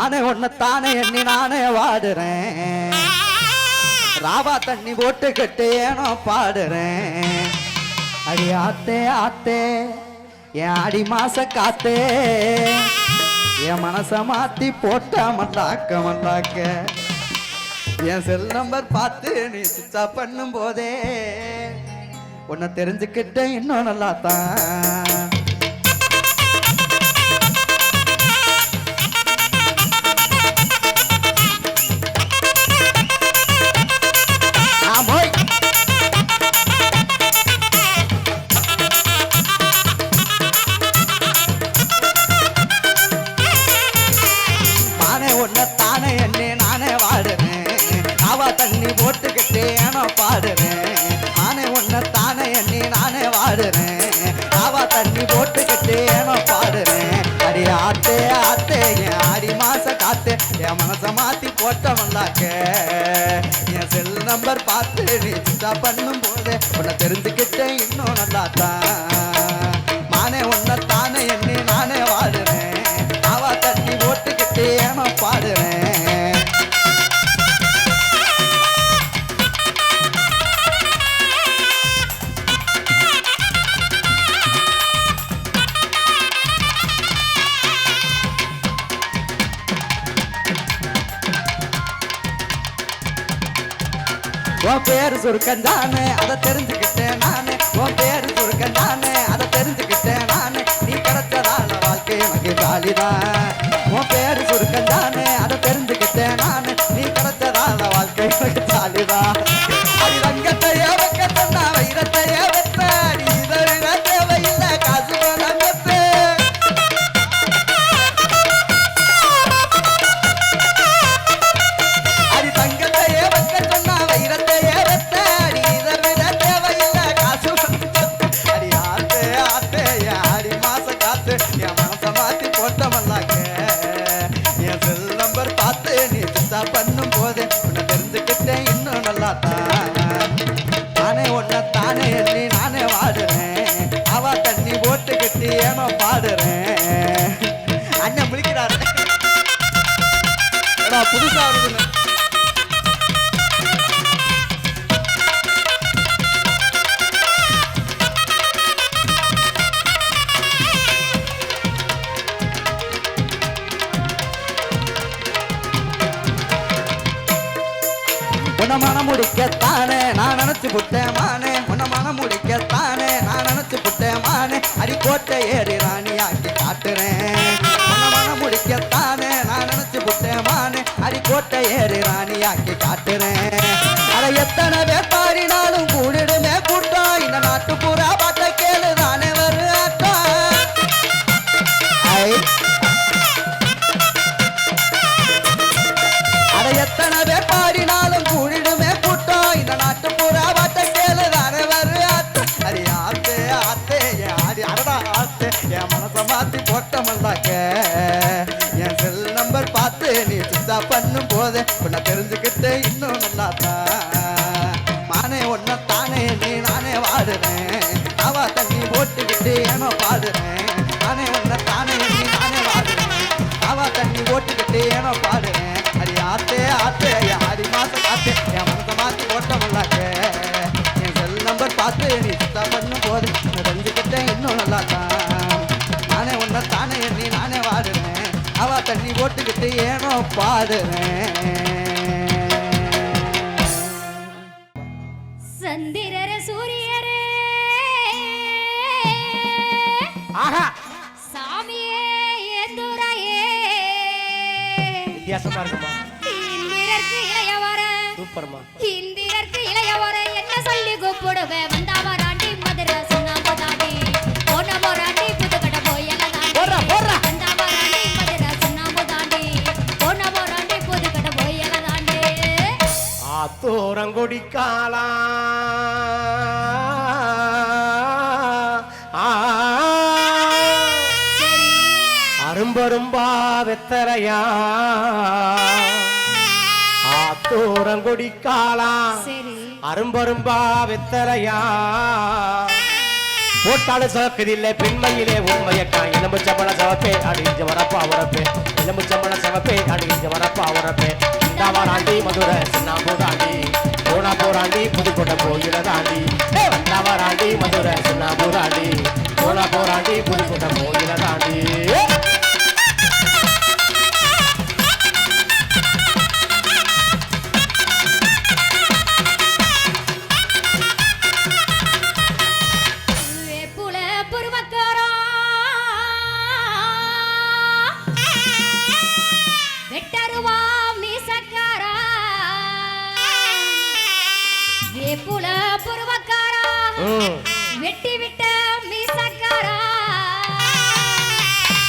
மானே ஒன்னத்தானே எண்ணி நானே வாடுறேன். ராவா தண்ணி போட்டு கட்டு ஏனோ பாடுறேன். அடி ஆத்தே ஆத்தே என் அடி மாச காத்தே. என் மனச மாத்தி போட்டா மண்டாக்க மண்டாக்க என் செல் நம்பர் பார்த்து நீ சுச்சா பண்ணும் போதே உன்னை தெரிஞ்சுக்கிட்டேன் இன்னும் நல்லா தான் பார்த்து நீ பண்ணும். உன் பேரு அதை தெரிஞ்சுக்கிட்டேன் நானே. உன் பேரு சுருக்கஞ்சானே அதை தெரிஞ்சுக்கிட்டேன் உன்னை மனம் முடிக்கத்தானே? நான் நினைச்சு புட்டேன் மானே. உன்னை மனம் முடிக்கத்தானே? நான் நினைச்சு புட்டேன் மானே. அடிக்கோட்டை ஏறி ராணியாக்கி காட்டுறேன். உன்னை மனம் முடிக்கத்தானே? நான் நினைச்சு புட்டேன் மானே. அடிக்கோட்டை ஏறி ராணியாக்கி காட்டுறேன். அதை எத்தனை போதே உன்னை தெரிஞ்சுக்கிட்டு இன்னும் நல்லா மானே ஒன்ன தானே நீ நானே வாடுறேன். அவ தண்ணி போட்டுக்கிட்டு ஏனோ பாடுறேன். நானே ஒன்ன தானே நீ நானே வாடுறேன். அவ தண்ணி போட்டுக்கிட்டு ஏனோ பாடுறேன். அடி ஆத்தே ஆத்தே என் ஆடி மாசம் காத்து. என் மனசை மாத்தி ஓட்டமல்லாக்க என் செல் நம்பர் பார்த்து நீ சுத்தம் பண்ணும் போது தெரிஞ்சுக்கிட்டேன் இன்னும் நல்லா தான் ஓட்டுக்கிட்டு ஏனோ பாடுறேன். சந்திரர சூரியரே. ஆஹா. சாமியே ஏந்துரையே வித்தியாசமா இருக்குமா? இந்திரர்க்கு இளையவர. சூப்பர்மா. இந்திரர்க்கு இளையவர என்ன சொல்லி கூப்பிடுவே ஆத்தோரங்கொடி காலா. சரி அரும்பரும்பா வெத்தரையா ஆத்தோரங்கொடி காலா. சரி. அரும்பரும்பா வெத்தரையா போட்டாலும் சவக்குதில்ல பெண்மையிலே உண்மையக்கா எலும்பு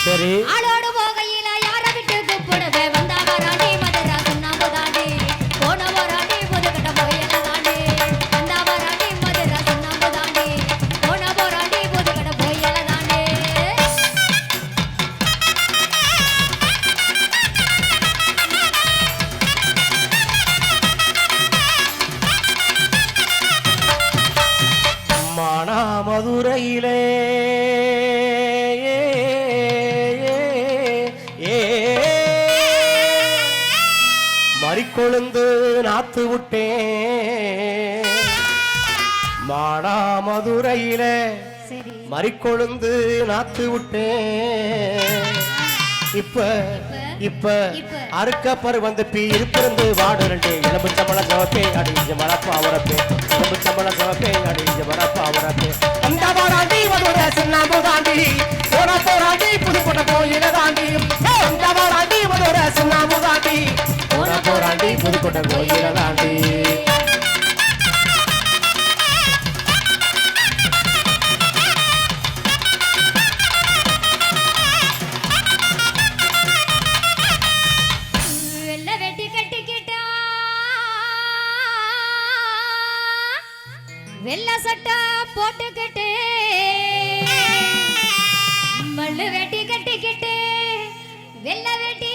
சரி. நாத்து விட்டேன் மானா மதுரையிலே சரி. மறிக்கொழுந்து நாத்து விட்டேன் இப்ப இப்ப இப்ப. அறுக்க பரு வந்து பீ இருப்பிருந்து வாடு ரெண்டு. எலும்பு சம்பள சவப்பே அடிஞ்ச மரப்பா அவரப்பே எலும்பு சம்பள சவப்பே அடிஞ்ச மரப்பா அவரப்பே அந்த வாராண்டி மதுரை சின்னாம்பு தாண்டி போன போராண்டி புதுக்கோட்டை கோயில தாண்டி. அந்த வாராண்டி மதுரை சின்னாம்பு தாண்டி தாண்டி புதுக்கோட்டை கோயில தாண்டி வெள்ள வெட்டி சட்டை போட்டுக்கிட்டு. மல்லு வெட்டி கட்டிக்கிட்டு. வெள்ள வெட்டி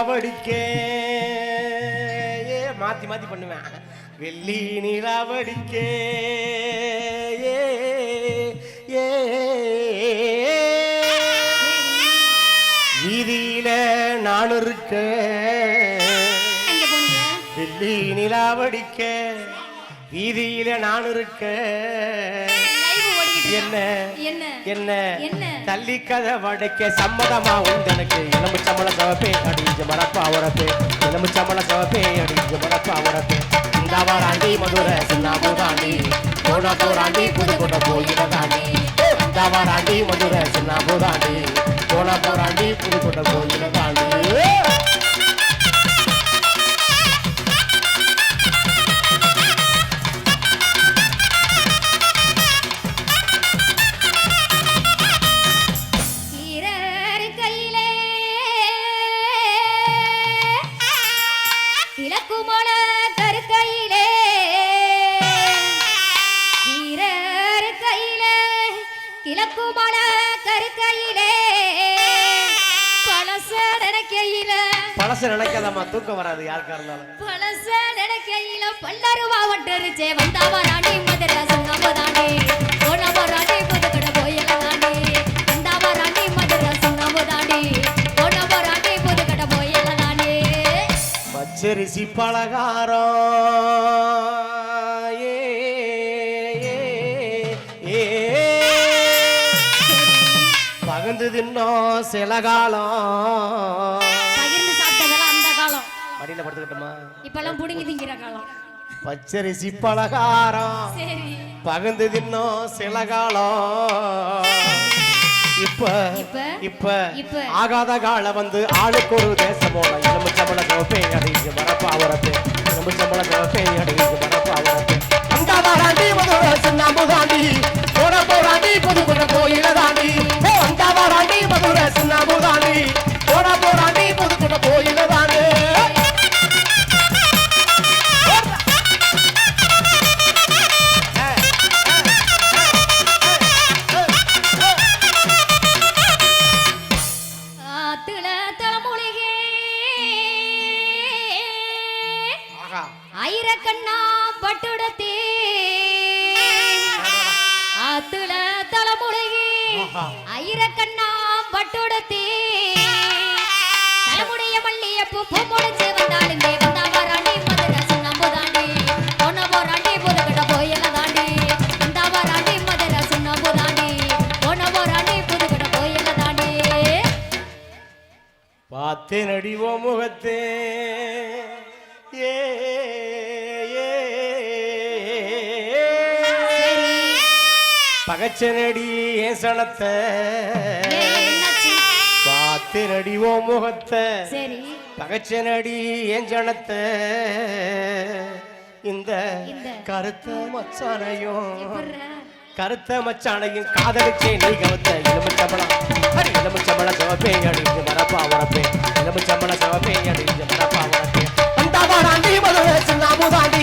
நிலாவடிக்க ஏ மாத்தி மாத்தி பண்ணுவேன் வெள்ளி நிலாவடிக்க ஏ ஏ வீதியில நான் இருக்க வெள்ளி நிலாவடிக்க வீதியில நான் இருக்க என்ன? என்ன? என்ன? தள்ளி கதை வடைக்க சம்மதமா உண்டனுக்கு எலும்பு சம்பள சவப்பே அடிஞ்ச மரப்பா உரப்பே. எலும்பு சம்பள சவப்பே அடிஞ்ச மரப்பா உரப்பே. இந்த வாராண்டி மதுரை சின்னாபு தாண்டி போன போராண்டி புதுக்கோட்டை போயிட தாண்டி இந்த வாராண்டி மதுரை சின்னாபு தாண்டி போன போராண்டி புதுக்கோட்டை போயிட பழச நினைக்காதம்மா தூக்கம் வராது யாருக்கா இருந்தாலும். பழச நினைக்கையில பல்லருவா ஒட்டரிச்சே வந்தாவா ராணி மதுரை சுண்ணாம்பு தாண்டி போனவா ராணி புதுக்கடை போயல தாண்டி வந்தாவா ராணி மதுரை சுண்ணாம்பு தாண்டி போனவா ராணி புதுக்கடை போயல தாண்டி பச்சரிசி பலகாரம். ஏ, ஏ. பகிர்ந்து தின்னோம் சில காலம். இப்பெல்லாம் புடுங்கி திங்கிற காலம். பச்சரிசி பலகாரம் சரி. பகிர்ந்து தின்னோம் சில காலம். இப்ப இப்ப? ஆகாத கால வந்து ஆளுக்கு ஒரு தேசமோட எலும்பு சம்பள சிவப்பே அடிஞ்சு வரப்பா வரப்பே. எலும்பு சம்பள சிவப்பே அடிஞ்சு வரப்பா வரப்பே. பட்டுடத்தே தலைமுடைய மல்லியப்பூ பூ முடிச்சு வந்தாலும் தே வந்தா வராண்டி. மதுரை சுண்ணாம்பு தாண்டி. பொண்ண போராண்டி புதுக்கட போயல தாண்டி. வந்தா வராண்டி மதுரை சுண்ணாம்பு தாண்டி. பொண்ண போராண்டி புதுக்கட போயல தாண்டி. பார்த்து நடிவோ முகத்தே. ஏ ஏ, சரி. பார்த்து நடிவோ முகத்தை. சரி. பகச்ச நடி ஏன் ஜனத்தை. இந்த கருத்த மச்சானையும்? கருத்த மச்சானையும் காதலிச்சே நீ கவத்த எலுமிச்சம்பளம் அடி எலுமிச்சம்பளம் சிவப்பே அடிஞ்சு மரப்பா உரப்பே எலுமிச்சம்பளம் சிவப்பே அடிஞ்சு மரப்பா உரப்பே அந்த வாடாண்டி மதுரை சின்னாமுதாண்டி